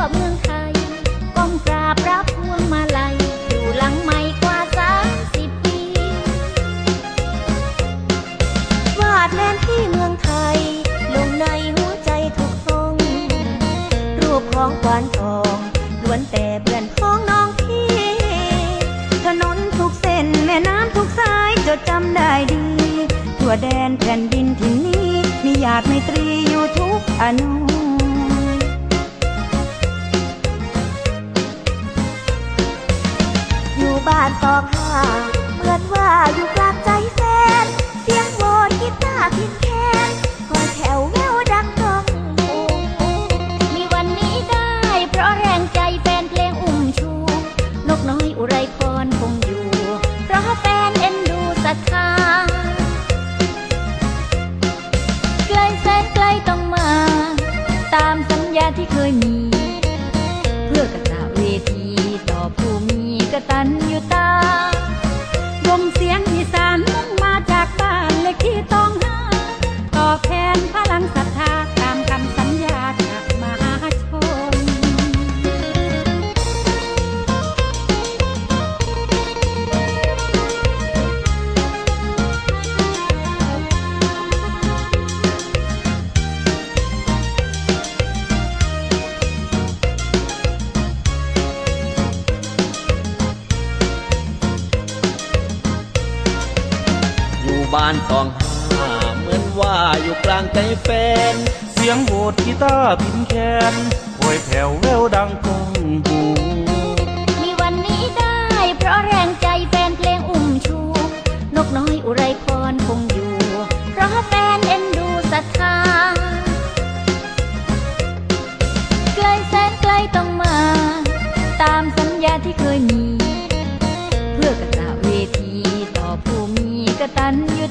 วเมืองไทย ก้มกราบรับพวงมาลัย อยู่หลังไม่กว่าสามสิบปี วาดแผนที่เมืองไทย ลงในหัวใจทุกห้อง รูปของกวานทองล้วนแต่เบื่อนของน้องพี่ ถนนทุกเส้นแม่น้ำทุกสายจดจำได้ดี ทั่วแดนแผ่นดินที่นนี้ มีญาติไมตรีอยู่ทุกอนุานตอห้าเหมือนว่าอยู่กลางใจแฟน เสียงโหวดกีตาร์พินแคนคอยแถวแววดังก้องมีวันนี้ได้ เพราะแรงใจแฟนเพลงอุ้มชู นกน้อยอุไรพรคงอยู่ เพราะแฟนเอ็นดูศรัทธาไกลแสนไกลต้องมา ตามสัญญาที่เคย กตันอยู่ตาานต้องหาเหมือนว่าอยู่กลางใจแฟน เสียงโหดกีตาร์พินแคนโวยแผ่วแววดังกองหูมีวันนี้ได้ เพราะแรงใจแฟนเพลงอุ้มชู นกน้อยอุไรพรคงอยู่ เพราะแฟนเอ็นดูศรัทธาไกลแสนไกลต้องมา ตามสัญญาที่เคยมี เพื่อกระตาเวทีต่อผู้มีกระตันอยู่